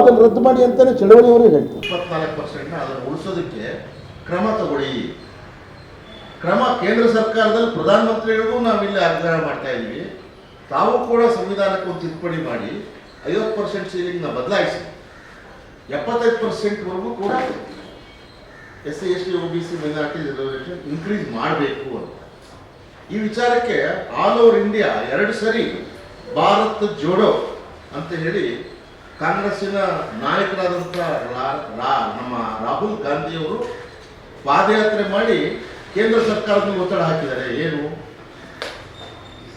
ಅದನ್ನು ರದ್ದು ಮಾಡಿ ಅಂತಾನೆ ಚಳವಳಿಯವರು ಹೇಳ್ತಾರೆ. ಇಪ್ಪತ್ನಾಲ್ಕು ಪರ್ಸೆಂಟ್ನ ಅದನ್ನು ಉಳಿಸೋದಕ್ಕೆ ಕ್ರಮ ತಗೊಳ್ಳಿ. ಕ್ರಮ ಕೇಂದ್ರ ಸರ್ಕಾರದಲ್ಲಿ ಪ್ರಧಾನಮಂತ್ರಿಗಳಿಗೂ ನಾವಿಲ್ಲಿ ಆಗ್ರಹ ಮಾಡ್ತಾ ಇದ್ದೀವಿ. ತಾವು ಕೂಡ ಸಂವಿಧಾನಕ್ಕೆ ಒಂದು ತಿದ್ದುಪಡಿ ಮಾಡಿ ಐವತ್ತು ಪರ್ಸೆಂಟ್ ಸೀಲಿಂಗ್ನ ಬದಲಾಯಿಸಿ. ಎಪ್ಪತ್ತೈದು ಪರ್ಸೆಂಟ್ವರೆಗೂ ಕೂಡ S C, S T O B, C minority reservation increase ಮಾಡಬೇಕು ಅಂತ. ಈ ವಿಚಾರಕ್ಕೆ ಆಲ್ ಓವರ್ ಇಂಡಿಯಾ ಎರಡು ಸರಿ ಭಾರತ್ ಜೋಡೋ ಅಂತ ಹೇಳಿ ಕಾಂಗ್ರೆಸ್ಸಿನ ನಾಯಕರಾದಂಥ ನಮ್ಮ ರಾಹುಲ್ ಗಾಂಧಿಯವರು ಪಾದಯಾತ್ರೆ ಮಾಡಿ ಕೇಂದ್ರ ಸರ್ಕಾರದ ಒತ್ತಡ ಹಾಕಿದ್ದಾರೆ. ಏನು?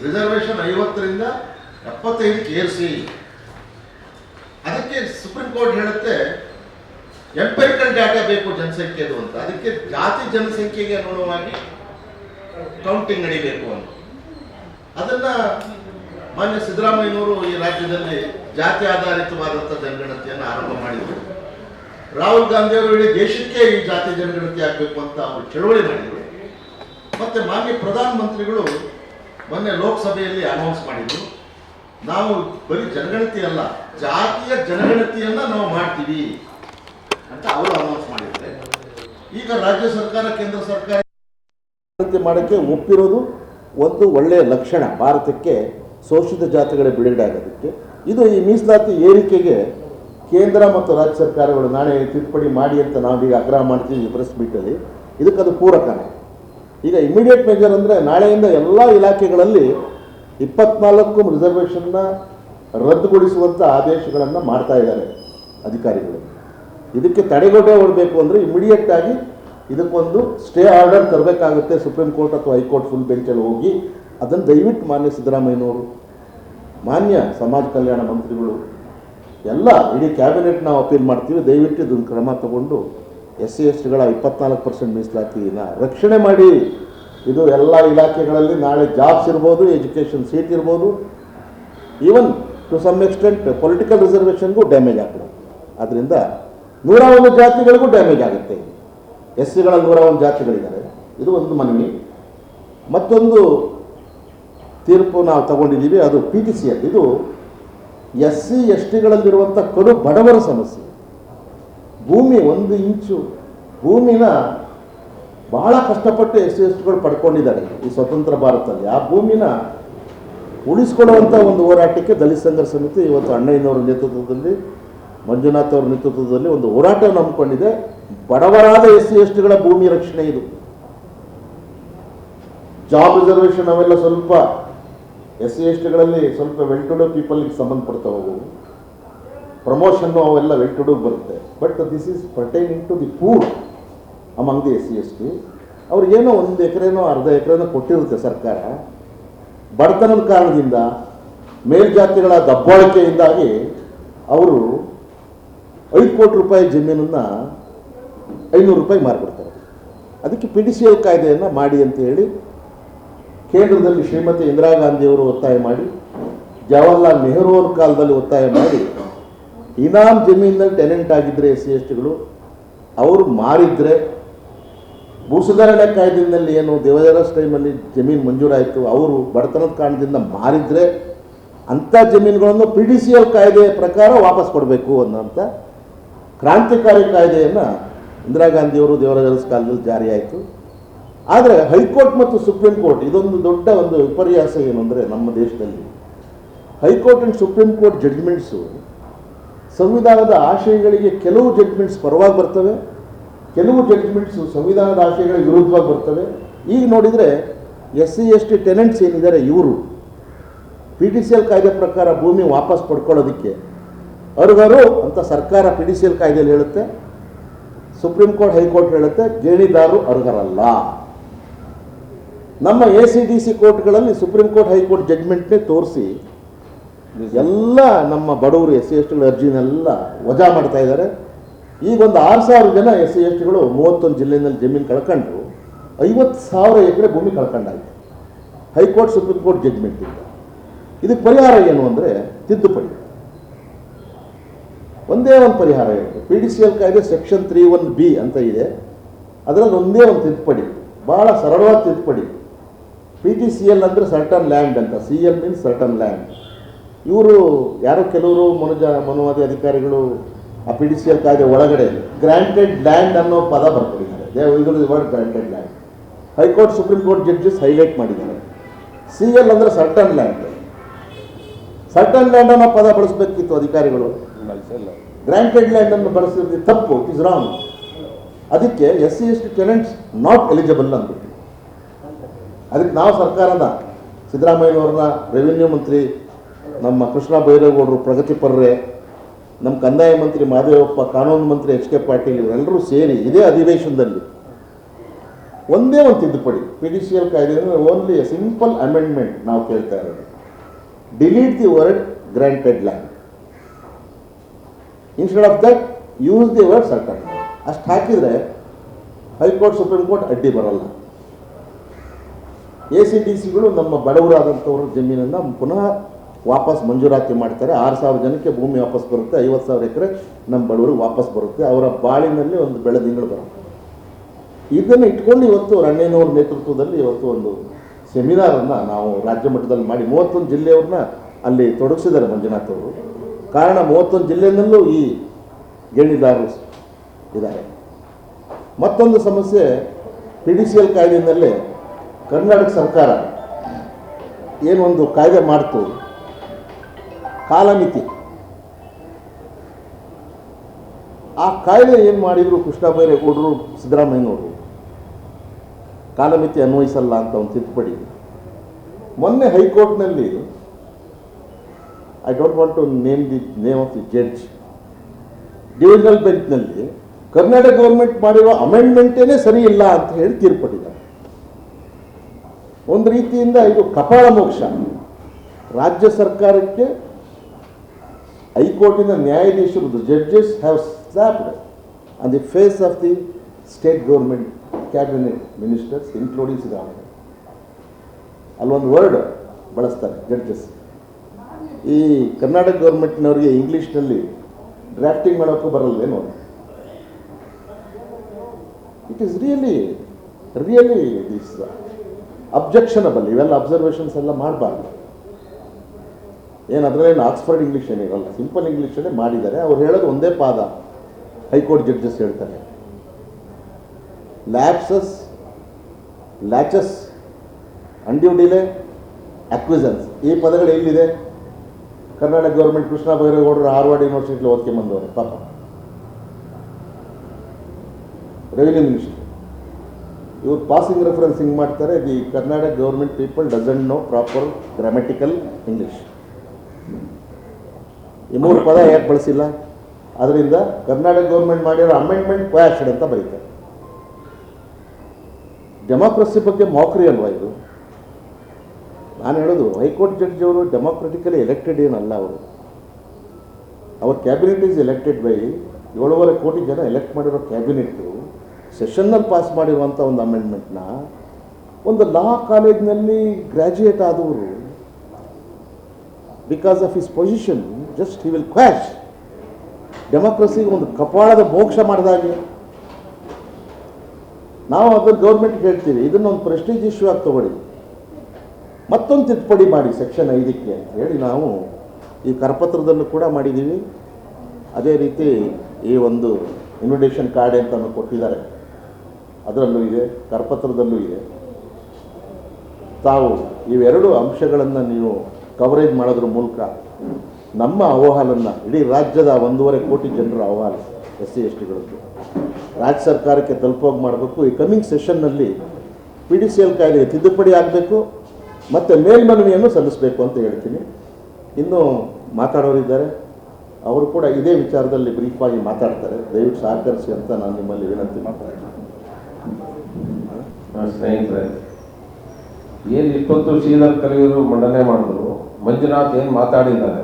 ರಿಸರ್ವೇಷನ್ ಐವತ್ತರಿಂದ ಎಪ್ಪತ್ತೈದಕ್ಕೆ ಏರಿಸಿ. ಅದಕ್ಕೆ ಸುಪ್ರೀಂ ಕೋರ್ಟ್ ಹೇಳುತ್ತೆ ಎಂಪೆರಿಕಲ್ ಡಾಟಾ ಬೇಕು ಜನಸಂಖ್ಯೆದು ಅಂತ. ಅದಕ್ಕೆ ಜಾತಿ ಜನಸಂಖ್ಯೆಗೆ ಅನುಗುಣವಾಗಿ ಕೌಂಟಿಂಗ್ ನಡಿಬೇಕು ಅಂತ. ಅದನ್ನ ಮಾನ್ಯ ಸಿದ್ದರಾಮಯ್ಯನವರು ಈ ರಾಜ್ಯದಲ್ಲಿ ಜಾತಿ ಆಧಾರಿತವಾದಂಥ ಜನಗಣತಿಯನ್ನು ಆರಂಭ ಮಾಡಿದರು. ರಾಹುಲ್ ಗಾಂಧಿಯವರು ಹೇಳಿ, ದೇಶಕ್ಕೆ ಈ ಜಾತಿ ಜನಗಣತಿ ಆಗಬೇಕು ಅಂತ ಅವರು ಚಳವಳಿ ಮಾಡಿದರು. ಮತ್ತು ಮಾನ್ಯ ಪ್ರಧಾನಮಂತ್ರಿಗಳು ಮೊನ್ನೆ ಲೋಕಸಭೆಯಲ್ಲಿ ಅನೌನ್ಸ್ ಮಾಡಿದ್ರು. ನಾವು ಬರೀ ಜನಗಣತಿ ಅಲ್ಲ, ಜಾತಿಯ ಜನಗಣತಿಯನ್ನು ನಾವು ಮಾಡ್ತೀವಿ ಅಂತ ಅವರು ಅನೌನ್ಸ್ ಮಾಡಿದ್ದಾರೆ. ಈಗ ರಾಜ್ಯ ಸರ್ಕಾರ, ಕೇಂದ್ರ ಸರ್ಕಾರ ಮಾಡೋಕ್ಕೆ ಒಪ್ಪಿರೋದು ಒಂದು ಒಳ್ಳೆಯ ಲಕ್ಷಣ. ಭಾರತಕ್ಕೆ ಶೋಷಿತ ಜಾತಿಗಳ ಬಿಡುಗಡೆ ಆಗೋದಕ್ಕೆ. ಇದು ಈ ಮೀಸಲಾತಿ ಏರಿಕೆಗೆ ಕೇಂದ್ರ ಮತ್ತು ರಾಜ್ಯ ಸರ್ಕಾರಗಳು ನಾಳೆ ತಿದ್ದುಪಡಿ ಮಾಡಿ ಅಂತ ನಾವೀಗ ಆಗ್ರಹ ಮಾಡ್ತೀವಿ ಪ್ರೆಸ್ ಮೀಟಲ್ಲಿ ಇದಕ್ಕೆ ಅದು ಪೂರಕನೇ ಈಗ ಇಮಿಡಿಯೇಟ್ ಮೆಜರ್ ಅಂದರೆ ನಾಳೆಯಿಂದ ಎಲ್ಲ ಇಲಾಖೆಗಳಲ್ಲಿ ಇಪ್ಪತ್ನಾಲ್ಕು ರಿಸರ್ವೇಷನ್ನ ರದ್ದುಗೊಳಿಸುವಂಥ ಆದೇಶಗಳನ್ನು ಮಾಡ್ತಾ ಇದ್ದಾರೆ ಅಧಿಕಾರಿಗಳು. ಇದಕ್ಕೆ ತಡೆಗೋಡೆ ಹೊಡಬೇಕು ಅಂದರೆ ಇಮಿಡಿಯೇಟ್ ಆಗಿ ಇದಕ್ಕೊಂದು ಸ್ಟೇ ಆರ್ಡರ್ ತರಬೇಕಾಗುತ್ತೆ ಸುಪ್ರೀಂ ಕೋರ್ಟ್ ಅಥವಾ ಹೈಕೋರ್ಟ್ ಫುಲ್ ಬೆಂಚಲ್ಲಿ ಹೋಗಿ. ಅದನ್ನು ದಯವಿಟ್ಟು ಮಾನ್ಯ ಸಿದ್ದರಾಮಯ್ಯನವರು, ಮಾನ್ಯ ಸಮಾಜ ಕಲ್ಯಾಣ ಮಂತ್ರಿಗಳು, ಎಲ್ಲ ಇಡೀ ಕ್ಯಾಬಿನೆಟ್ ನಾವು ಅಪೀಲ್ ಮಾಡ್ತೀವಿ, ದಯವಿಟ್ಟು ಇದನ್ನು ಕ್ರಮ ತಗೊಂಡು ಎಸ್ ಸಿ ಎಸ್ ಟಿಗಳ ಇಪ್ಪತ್ನಾಲ್ಕು ಪರ್ಸೆಂಟ್ ಮೀಸಲಾತಿನ ರಕ್ಷಣೆ ಮಾಡಿ. ಇದು ಎಲ್ಲ ಇಲಾಖೆಗಳಲ್ಲಿ ನಾಳೆ ಜಾಬ್ಸ್ ಇರ್ಬೋದು, ಎಜುಕೇಷನ್ ಸೀಟ್ ಇರ್ಬೋದು. Even to some extent political ರಿಸರ್ವೇಷನ್ಗೂ damage ಆಗ್ತದೆ ಆದ್ದರಿಂದ ನೂರ ಒಂದು ಜಾತಿಗಳಿಗೂ ಡ್ಯಾಮೇಜ್ ಆಗುತ್ತೆ. ಎಸ್ ಸಿಗಳ ನೂರ ಒಂದು ಜಾತಿಗಳಿದ್ದಾರೆ. ಇದು ಒಂದು ಮನವಿ. ಮತ್ತೊಂದು ತೀರ್ಪು ನಾವು ತಗೊಂಡಿದ್ದೀವಿ, ಅದು ಪಿ ಟಿ ಸಿಯಲ್ಲಿ ಇದು ಎಸ್ ಸಿ ಎಸ್ ಟಿಗಳಲ್ಲಿರುವಂಥ ಕಡು ಬಡವರ ಸಮಸ್ಯೆ. ಭೂಮಿ ಒಂದು ಇಂಚು, ಭೂಮಿನ ಬಹಳ ಕಷ್ಟಪಟ್ಟು ಎಸ್ ಸಿ ಎಸ್ ಟಿಗಳು ಪಡ್ಕೊಂಡಿದ್ದಾರೆ ಈ ಸ್ವತಂತ್ರ ಭಾರತದಲ್ಲಿ. ಆ ಭೂಮಿನ ಉಳಿಸ್ಕೊಳ್ಳುವಂಥ ಒಂದು ಹೋರಾಟಕ್ಕೆ ದಲಿತ ಸಂಘರ್ಷ ಸಮಿತಿ ಇವತ್ತು ಅಣ್ಣಯ್ಯನವರ ನೇತೃತ್ವದಲ್ಲಿ, ಮಂಜುನಾಥ್ ಅವರ ನೇತೃತ್ವದಲ್ಲಿ ಒಂದು ಹೋರಾಟ ನಂಬಿಕೊಂಡಿದೆ ಬಡವರಾದ ಎಸ್ ಸಿ ಎಸ್ ಟಿಗಳ ಭೂಮಿ ರಕ್ಷಣೆ ಇದು. ಜಾಬ್ ರಿಸರ್ವೇಷನ್ ಅವೆಲ್ಲ ಸ್ವಲ್ಪ ಎಸ್ ಸಿ ಎಸ್ ಟಿಗಳಲ್ಲಿ ಸ್ವಲ್ಪ ವೆಲ್ ಟು ಡೂ ಪೀಪಲ್ಗೆ ಸಂಬಂಧಪಡ್ತಾ ಅವು. ಪ್ರಮೋಷನ್ನು ಅವೆಲ್ಲ ವೆಲ್ ಟು ಡೂ ಬರುತ್ತೆ but this is pertaining to the poor among the S C S T ಅವ್ರಿಗೇನೋ ಒಂದು ಎಕರೆನೋ ಅರ್ಧ ಎಕರೆನೋ ಕೊಟ್ಟಿರುತ್ತೆ ಸರ್ಕಾರ. ಬಡತನದ ಕಾರಣದಿಂದ, ಮೇಲ್ಜಾತಿಗಳ ದಬ್ಬಾಳಿಕೆಯಿಂದಾಗಿ ಅವರು ಐದು ಕೋಟಿ ರೂಪಾಯಿ ಜಮೀನನ್ನು ಐನೂರು ರೂಪಾಯಿ ಮಾರಿಬಿಡ್ತಾರೆ. ಅದಕ್ಕೆ ಪಿ ಡಿ ಸಿ ಎಲ್ ಕಾಯ್ದೆಯನ್ನು ಮಾಡಿ ಅಂತ ಹೇಳಿ ಕೇಂದ್ರದಲ್ಲಿ ಶ್ರೀಮತಿ ಇಂದಿರಾ ಗಾಂಧಿಯವರು ಒತ್ತಾಯ ಮಾಡಿ, ಜವಾಹರ್ಲಾಲ್ ನೆಹರು ಅವ್ರ ಕಾಲದಲ್ಲಿ ಒತ್ತಾಯ ಮಾಡಿ, ಇನಾಮ್ ಜಮೀನಲ್ಲಿ ಟೆನೆಂಟ್ ಆಗಿದ್ದರೆ ಎಸ್ ಸಿ ಎಸ್ ಟಿಗಳು, ಅವರು ಮಾರಿದ್ರೆ ಭೂ ಸುಧಾರಣೆ ಕಾಯ್ದೆಯಲ್ಲಿ ಏನು ದೇವದಾರಸ್ ಟೈಮಲ್ಲಿ ಜಮೀನು ಮಂಜೂರಾಯಿತು, ಅವರು ಬಡತನದ ಕಾರಣದಿಂದ ಮಾರಿದ್ರೆ ಅಂಥ ಜಮೀನುಗಳನ್ನು ಪಿ ಡಿ ಸಿ ಎಲ್ ಕಾಯ್ದೆ ಪ್ರಕಾರ ವಾಪಸ್ ಕೊಡಬೇಕು ಅನ್ನೋಂಥ ಕ್ರಾಂತಿಕಾರಿ ಕಾಯ್ದೆಯನ್ನು ಇಂದಿರಾ ಗಾಂಧಿಯವರು ದೇವರಾಜರಸ್ ಕಾಲದಲ್ಲಿ ಜಾರಿಯಾಯಿತು. ಆದರೆ ಹೈಕೋರ್ಟ್ ಮತ್ತು ಸುಪ್ರೀಂ ಕೋರ್ಟ್, ಇದೊಂದು ದೊಡ್ಡ ಒಂದು ವಿಪರ್ಯಾಸ ಏನು ಅಂದರೆ ನಮ್ಮ ದೇಶದಲ್ಲಿ, high court and supreme court judgments ಸಂವಿಧಾನದ ಆಶಯಗಳಿಗೆ ಕೆಲವು ಜಡ್ಜ್ಮೆಂಟ್ಸ್ ಪರವಾಗಿ ಬರ್ತವೆ, ಕೆಲವು ಜಡ್ಜ್ಮೆಂಟ್ಸು ಸಂವಿಧಾನದ ಆಶಯಗಳಿಗೆ ವಿರುದ್ಧವಾಗಿ ಬರ್ತವೆ. ಈಗ ನೋಡಿದರೆ S C, S T tenants ಏನಿದ್ದಾರೆ, ಇವರು ಪಿ ಟಿ ಸಿ ಎಲ್ ಕಾಯ್ದೆ ಪ್ರಕಾರ ಭೂಮಿ ವಾಪಸ್ ಪಡ್ಕೊಳ್ಳೋದಕ್ಕೆ. ಅರ್ಹರು ಅಂತ ಸರ್ಕಾರ ಪಿ ಡಿ ಸಿ ಎಲ್ ಕಾಯ್ದೆಯಲ್ಲಿ ಹೇಳುತ್ತೆ, ಸುಪ್ರೀಂ ಕೋರ್ಟ್, ಹೈಕೋರ್ಟ್ ಹೇಳುತ್ತೆ, ಗೇಣಿದಾರರು ಅರ್ಹರಲ್ಲ. ನಮ್ಮ ಎ ಸಿ ಡಿ ಸಿ ಕೋರ್ಟ್ಗಳಲ್ಲಿ ಸುಪ್ರೀಂ ಕೋರ್ಟ್ ಹೈಕೋರ್ಟ್ ಜಡ್ಜ್ಮೆಂಟ್ನೇ ತೋರಿಸಿ ಎಲ್ಲ ನಮ್ಮ ಬಡವರು ಎಸ್ ಸಿ ಎಸ್ ಟಿಗಳ ಅರ್ಜಿನೆಲ್ಲ ವಜಾ ಮಾಡ್ತಾ ಇದ್ದಾರೆ. ಈಗ ಒಂದು ಆರು ಸಾವಿರ ಜನ ಎಸ್ ಸಿ ಎಸ್ ಟಿಗಳು ಮೂವತ್ತೊಂದು ಜಿಲ್ಲೆಯಲ್ಲಿ ಜಮೀನು ಕಳ್ಕೊಂಡ್ರು ಐವತ್ತು ಸಾವಿರ ಎಕರೆ ಭೂಮಿ ಕಳ್ಕೊಂಡಾಯಿತು. ಹೈಕೋರ್ಟ್ ಸುಪ್ರೀಂ ಕೋರ್ಟ್ ಜಡ್ಜ್ಮೆಂಟಿಂದ ಇದಕ್ಕೆ ಪರಿಹಾರ ಏನು ಅಂದರೆ ತಿದ್ದುಪಡಿ. ಒಂದೇ ಒಂದು ಪರಿಹಾರ ಇರುತ್ತೆ ಪಿ ಡಿ ಸಿ ಎಲ್ ಕಾಯ್ದೆ ಸೆಕ್ಷನ್ ತ್ರೀ ಒನ್ ಬಿ ಅಂತ ಇದೆ. ಅದರಲ್ಲಿ ಒಂದೇ ಒಂದು ತಿದ್ದುಪಡಿ. ಭಾಳ ಸರಳವಾದ ತಿದ್ದುಪಡಿ. ಪಿ ಟಿ ಸಿ ಎಲ್ ಅಂದರೆ ಸರ್ಟನ್ ಲ್ಯಾಂಡ್ ಅಂತ. C L means certain land ಇವರು ಯಾರೋ ಕೆಲವರು ಮನುಜ, ಮನುವಾದಿ ಅಧಿಕಾರಿಗಳು ಆ ಪಿ ಡಿ ಸಿ ಎಲ್ ಕಾಯ್ದೆ ಒಳಗಡೆ ಗ್ರಾಂಟೆಡ್ ಲ್ಯಾಂಡ್ ಅನ್ನೋ ಪದ ಬರ್ಕೊಂಡಿದ್ದಾರೆ. ದೇ ಇದು word granted land high court supreme court judges highlight ಮಾಡಿದ್ದಾರೆ. ಸಿ ಎಲ್ ಅಂದರೆ ಸರ್ಟನ್ ಲ್ಯಾಂಡ್ ಸರ್ಟನ್ ಲ್ಯಾಂಡ್ ಅನ್ನೋ ಪದ ಬಳಸಬೇಕಿತ್ತು ಅಧಿಕಾರಿಗಳು. ಗ್ರಾಂಟೆಡ್ ಲ್ಯಾಂಡ್ ಅನ್ನು ಬಳಸಿದ್ರೆ ತಪ್ಪು ಇಸ್ ರಾಂಗ್ ಅದಕ್ಕೆ S C S T tenants not eligible ಅಂದ್ಬಿಟ್ಟು. ಅದಕ್ಕೆ ನಾವು ಸರ್ಕಾರದ ಸಿದ್ದರಾಮಯ್ಯನವ್ರನ್ನ ರೆವಿನ್ಯೂ ಮಂತ್ರಿ ನಮ್ಮ ಕೃಷ್ಣ ಬೈರೇಗೌಡರು ಪ್ರಗತಿಪರರೇ ನಮ್ಮ ಕಂದಾಯ ಮಂತ್ರಿ ಮಾದೇವಪ್ಪ, ಕಾನೂನು ಮಂತ್ರಿ ಎಚ್ ಕೆ ಪಾಟೀಲ್ ಇವರೆಲ್ಲರೂ ಸೇರಿ ಇದೇ ಅಧಿವೇಶನದಲ್ಲಿ ಒಂದೇ ಒಂದು ತಿದ್ದುಪಡಿ ಪಿ ಡಿ ಸಿ ಎಲ್ ಕಾಯ್ದೆ ಓನ್ಲಿ ಎ ಸಿಂಪಲ್ ಅಮೆಂಡ್ಮೆಂಟ್ ನಾವು ಕೇಳ್ತಾ ಇರೋದು. Delete the word granted land instead of that use the word ಸರ್ಕಾರ ಅಷ್ಟು ಹಾಕಿದರೆ ಹೈಕೋರ್ಟ್, ಸುಪ್ರೀಂ ಕೋರ್ಟ್ ಅಡ್ಡಿ ಬರಲ್ಲ. ಎ ಸಿ ಡಿ ಸಿಗಳು ನಮ್ಮ ಬಡವರಾದಂಥವ್ರ ಜಮೀನನ್ನು ಪುನಃ ವಾಪಸ್ ಮಂಜೂರಾತಿ ಮಾಡ್ತಾರೆ. ಆರು ಸಾವಿರ ಜನಕ್ಕೆ ಭೂಮಿ ವಾಪಸ್ ಬರುತ್ತೆ, ಐವತ್ತು ಸಾವಿರ ಎಕರೆ ನಮ್ಮ ಬಡವರಿಗೆ ವಾಪಸ್ ಬರುತ್ತೆ. ಅವರ ಬಾಳಿನಲ್ಲಿ ಒಂದು ಬೆಳೆದಿಂಗಳು ಬರುತ್ತೆ. ಇದನ್ನು ಇಟ್ಕೊಂಡು ಇವತ್ತು ರಣ್ಣಯ್ಯನವ್ರ ನೇತೃತ್ವದಲ್ಲಿ ಇವತ್ತು ಒಂದು ಸೆಮಿನಾರನ್ನು ನಾವು ರಾಜ್ಯ ಮಟ್ಟದಲ್ಲಿ ಮಾಡಿ ಮೂವತ್ತೊಂದು ಜಿಲ್ಲೆಯವ್ರನ್ನ ಅಲ್ಲಿ ತೊಡಗಿಸಿದ್ದಾರೆ ಮಂಜುನಾಥ್ ಅವರು. ಕಾರಣ ಮೂವತ್ತೊಂದು ಜಿಲ್ಲೆಯಲ್ಲೂ ಈ ಗೇಣಿದಾರರು ಇದ್ದಾರೆ. ಮತ್ತೊಂದು ಸಮಸ್ಯೆ, ಪಿ ಡಿ ಸಿ ಎಲ್ ಕಾಯ್ದೆಯಲ್ಲೇ ಕರ್ನಾಟಕ ಸರ್ಕಾರ ಏನೊಂದು ಕಾಯ್ದೆ ಮಾಡ್ತು, ಕಾಲಮಿತಿ. ಆ ಕಾಯ್ದೆ ಏನು ಮಾಡಿದರು ಕೃಷ್ಣ ಬೈರೇಗೌಡರು ಸಿದ್ದರಾಮಯ್ಯನವರು? ಕಾಲಮಿತಿ ಅನ್ವಯಿಸಲ್ಲ ಅಂತ ಒಂದು ತಿದ್ದುಪಡಿ. ಮೊನ್ನೆ ಹೈಕೋರ್ಟ್ನಲ್ಲಿ I don't want to name the name of the judge divisional ಬೆಂಚ್ನಲ್ಲಿ Karnataka government ಮಾಡಿರೋ ಅಮೆಂಡ್ಮೆಂಟೇನೆ ಸರಿ ಇಲ್ಲ ಅಂತ ಹೇಳಿ ತೀರ್ಪಟ್ಟಿದ್ದಾರೆ ಒಂದು ರೀತಿಯಿಂದ ಇದು ಕಪಾಳ ಮೋಕ್ಷ. ರಾಜ್ಯ ಸರ್ಕಾರಕ್ಕೆ ಹೈಕೋರ್ಟಿನ ನ್ಯಾಯಾಧೀಶರು judges have slapped on the face of the state government cabinet ministers including Siddaramaiah ಅಲ್ಲೊಂದು ವರ್ಡ್ ಬಳಸ್ತಾರೆ ಜಡ್ಜಸ್ ಈ ಕರ್ನಾಟಕ ಗೌರ್ಮೆಂಟ್ನವ್ರಿಗೆ ಇಂಗ್ಲೀಷ್ನಲ್ಲಿ ಡ್ರಾಫ್ಟಿಂಗ್ ಮಾಡೋಕ್ಕೂ ಬರಲ್ವೇನೋ it is really really this objectionable ಇವೆಲ್ಲ ಅಬ್ಸರ್ವೇಷನ್ಸ್ ಎಲ್ಲ ಮಾಡಬಾರ್ದು. ಏನು ಆಕ್ಸ್ಫರ್ಡ್ ಇಂಗ್ಲೀಷ್ ಏನಿರಲ್ಲ ಸಿಂಪಲ್ ಇಂಗ್ಲೀಷಲ್ಲೇ ಮಾಡಿದ್ದಾರೆ. ಅವ್ರು ಹೇಳೋದು ಒಂದೇ ಪಾದ. ಹೈಕೋರ್ಟ್ ಜಡ್ಜಸ್ ಹೇಳ್ತಾರೆ. Lapses laches undue delay acquiescence ಈ ಪದಗಳು ಎಲ್ಲಿದೆ? ಕರ್ನಾಟಕ ಗೌರ್ಮೆಂಟ್ ಕೃಷ್ಣ ಬೈರೇಗೌಡರು ಹಾರ್ವರ್ಡ್ ಯೂನಿವರ್ಸಿಟಿಲಿ ಓದ್ಕೊಂಬಂದವರು ಪಾಪ. ರೆವಿನ್ಯೂ ಮಿನಿಸ್ಟರ್ ಇವ್ರು ಪಾಸಿಂಗ್ ರೆಫರೆನ್ಸ್ ಹಿಂಗೆ ಮಾಡ್ತಾರೆ the Karnataka government people doesn't know proper grammatical English ಈ ಮೂರು ಪದ ಯಾಕೆ ಬಳಸಿಲ್ಲ? ಅದರಿಂದ ಕರ್ನಾಟಕ ಗೌರ್ಮೆಂಟ್ ಮಾಡಿರೋ ಅಮೆಂಡ್ಮೆಂಟ್ ಕ್ವಾಶ್ಡ್ ಅಂತ ಬರೀತಾರೆ. ಡೆಮಾಕ್ರಸಿ ಬಗ್ಗೆ ಮೌಕ್ರಿ ಅಲ್ವಾ ಇದು? ನಾನು ಹೇಳೋದು, ಹೈಕೋರ್ಟ್ ಜಡ್ಜ್ ಅವರು ಡೆಮಾಕ್ರೆಟಿಕಲಿ ಎಲೆಕ್ಟೆಡ್ ಏನಲ್ಲ ಅವರು. ಅವರ ಕ್ಯಾಬಿನೆಟ್ ಈಸ್ ಎಲೆಕ್ಟೆಡ್ ಬೈ ಏಳುವರೆ ಕೋಟಿ ಜನ ಎಲೆಕ್ಟ್ ಮಾಡಿರೋ ಕ್ಯಾಬಿನೆಟ್ಟು ಸೆಷನ್ನಲ್ಲಿ ಪಾಸ್ ಮಾಡಿರುವಂಥ ಒಂದು ಅಮೆಂಡ್ಮೆಂಟ್ನ ಒಂದು ಲಾ ಕಾಲೇಜ್ನಲ್ಲಿ ಗ್ರ್ಯಾಜುಯೇಟ್ ಆದವರು because of his position just he will quash ಡೆಮಾಕ್ರಸಿಗೆ ಒಂದು ಕಪಾಳದ ಮೋಕ್ಷ ಮಾಡಿದಾಗೆ ನಾವು ಅದ್ರ ಗೌರ್ಮೆಂಟ್ಗೆ ಹೇಳ್ತೀವಿ ಇದನ್ನೊಂದು ಪ್ರೆಸ್ಟೀಜ್ ಇಶ್ಯೂ ಆಗಿ ತಗೊಳ್ಳಿ. ಮತ್ತೊಂದು ತಿದ್ದುಪಡಿ ಮಾಡಿ ಸೆಕ್ಷನ್ ಐದಕ್ಕೆ ಅಂತ ಹೇಳಿ ನಾವು ಈ ಕರಪತ್ರದಲ್ಲೂ ಕೂಡ ಮಾಡಿದ್ದೀವಿ. ಅದೇ ರೀತಿ ಈ ಒಂದು ಇನ್ವಿಟೇಷನ್ ಕಾರ್ಡ್ ಅಂತ ಕೊಟ್ಟಿದ್ದಾರೆ. ಅದರಲ್ಲೂ ಇದೆ, ಕರಪತ್ರದಲ್ಲೂ ಇದೆ. ತಾವು ಇವೆರಡು ಅಂಶಗಳನ್ನು ನೀವು ಕವರೇಜ್ ಮಾಡೋದ್ರ ಮೂಲಕ ನಮ್ಮ ಅಹವಾಲನ್ನು ಇಡೀ ರಾಜ್ಯದ ಒಂದೂವರೆ ಕೋಟಿ ಜನರ ಅಹವಾಲ ಎಸ್ ಸಿ ಎಸ್ ಟಿಗಳದ್ದು ರಾಜ್ಯ ಸರ್ಕಾರಕ್ಕೆ ತಲುಪೋಗಿ ಮಾಡಬೇಕು. ಈ ಕಮಿಂಗ್ ಸೆಷನ್ನಲ್ಲಿ ಪಿ ಡಿ ಸಿ ಎಲ್ ಕಾಯ್ದೆಗೆ ತಿದ್ದುಪಡಿ ಆಗಬೇಕು, ಮತ್ತು ಮೇಲ್ಮನವಿಯನ್ನು ಸಲ್ಲಿಸಬೇಕು ಅಂತ ಹೇಳ್ತೀನಿ. ಇನ್ನೂ ಮಾತಾಡೋರಿದ್ದಾರೆ ಅವರು ಕೂಡ ಇದೇ ವಿಚಾರದಲ್ಲಿ ಬ್ರೀಫಾಗಿ ಮಾತಾಡ್ತಾರೆ. ದಯವಿಟ್ಟು ಸಹಕರಿಸಿ ಅಂತ ನಾನು ನಿಮ್ಮಲ್ಲಿ ವಿನಂತಿ ಮಾಡ್ತಾ ನನ್ನ ಸ್ನೇಹಿತರೆ, ಏನು ಇಪ್ಪತ್ತು ಶ್ರೀಧರ್ ಕಲಿಯರು ಮಂಡನೆ ಮಾಡಿದ್ರು, ಮಂಜುನಾಥ್ ಏನು ಮಾತಾಡಿದ್ದಾರೆ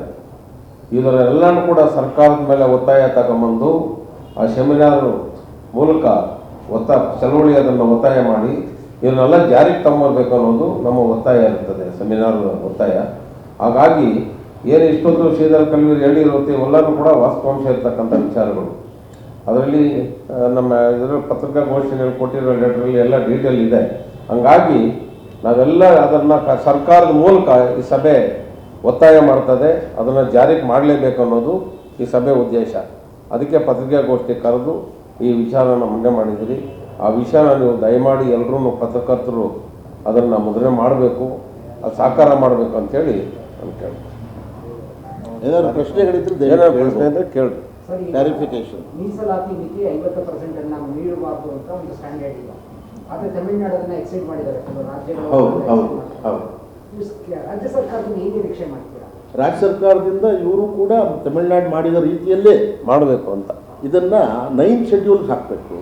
ಇದರೆಲ್ಲನೂ ಕೂಡ ಸರ್ಕಾರದ ಮೇಲೆ ಒತ್ತಾಯ ತಗೊಂಬಂದು ಆ ಸೆಮಿನಾರ್ ಮೂಲಕ ಒತ್ತ ಚಳವಳಿ ಅದನ್ನು ಒತ್ತಾಯ ಮಾಡಿ, ಇದನ್ನೆಲ್ಲ ಜಾರಿಗೆ ತಗೊಳ್ಬೇಕು ಅನ್ನೋದು ನಮ್ಮ ಒತ್ತಾಯ ಇರ್ತದೆ ಸೆಮಿನಾರ್ ಒತ್ತಾಯ. ಹಾಗಾಗಿ ಏನು ಇಷ್ಟೊಂದು ಶ್ರೀಧರ್ ಕಲಿಯರು ಹೇಳಿರುತ್ತೆ ಎಲ್ಲರೂ ಕೂಡ ವಾಸ್ತವಾಂಶ ಇರ್ತಕ್ಕಂಥ ವಿಚಾರಗಳು. ಅದರಲ್ಲಿ ನಮ್ಮ ಇದರ ಪತ್ರಿಕಾಗೋಷ್ಠಿಯಲ್ಲಿ ಕೊಟ್ಟಿರೋ ಲೆಟ್ರಲ್ಲಿ ಎಲ್ಲ ಡೀಟೇಲ್ ಇದೆ. ಹಂಗಾಗಿ ನಾವೆಲ್ಲ ಅದನ್ನು ಕ ಸರ್ಕಾರದ ಮೂಲಕ ಈ ಸಭೆ ಒತ್ತಾಯ ಮಾಡ್ತದೆ. ಅದನ್ನು ಜಾರಿಗೆ ಮಾಡಲೇಬೇಕು ಅನ್ನೋದು ಈ ಸಭೆ ಉದ್ದೇಶ. ಅದಕ್ಕೆ ಪತ್ರಿಕಾಗೋಷ್ಠಿ ಕರೆದು ಈ ವಿಚಾರನ ಮುಂದೆ ಮಾಡಿದಿರಿ ಆ ವಿಷಯನ ನೀವು ದಯಮಾಡಿ ಎಲ್ಲರೂ ಪತ್ರಕರ್ತರು ಅದನ್ನು ಮುದ್ರೆ ಮಾಡಬೇಕು ಅದು ಸಾಕಾರ ಮಾಡಬೇಕು ಅಂತೇಳಿ ನಾನು ಕೇಳ್ತೀನಿ ಏನಾದ್ರು ಪ್ರಶ್ನೆಗಳಿದ್ರೆ ಏನಾದ್ರು ಪ್ರಶ್ನೆ ಸರ್ ಈಗ ಕ್ಲಾರಿಫಿಕೇಶನ್ ಮೀಸಲಾತಿ ಮಿತಿ ಐವತ್ತು ಪರ್ಸೆಂಟ್ ಅನ್ನು ನಾವು ನೀಡಬಾರ್ದು ಅಂತ ಒಂದು ಸ್ಟ್ಯಾಂಡರ್ಡ್ ಇಲ್ಲ ಆದರೆ ತಮಿಳುನಾಡನ್ನ ಎಕ್ಸೈಡ್ ಮಾಡಿದ್ದಾರೆ ಕೆಲವು ರಾಜ್ಯಗಳು ಹೌದು ಹೌದು ಹೌದು. ರಾಜ್ಯ ಸರ್ಕಾರದಿಂದ ಏನು ನಿರೀಕ್ಷೆ ಮಾಡ್ತೀರಾ? ರಾಜ್ಯ ಸರ್ಕಾರದಿಂದ ಇವರು ಕೂಡ ತಮಿಳುನಾಡು ಮಾಡಿದ ರೀತಿಯಲ್ಲೇ ಮಾಡಬೇಕು ಅಂತ. ಇದನ್ನ ನೈನ್ ಶೆಡ್ಯೂಲ್ಗೆ ಹಾಕಬೇಕು.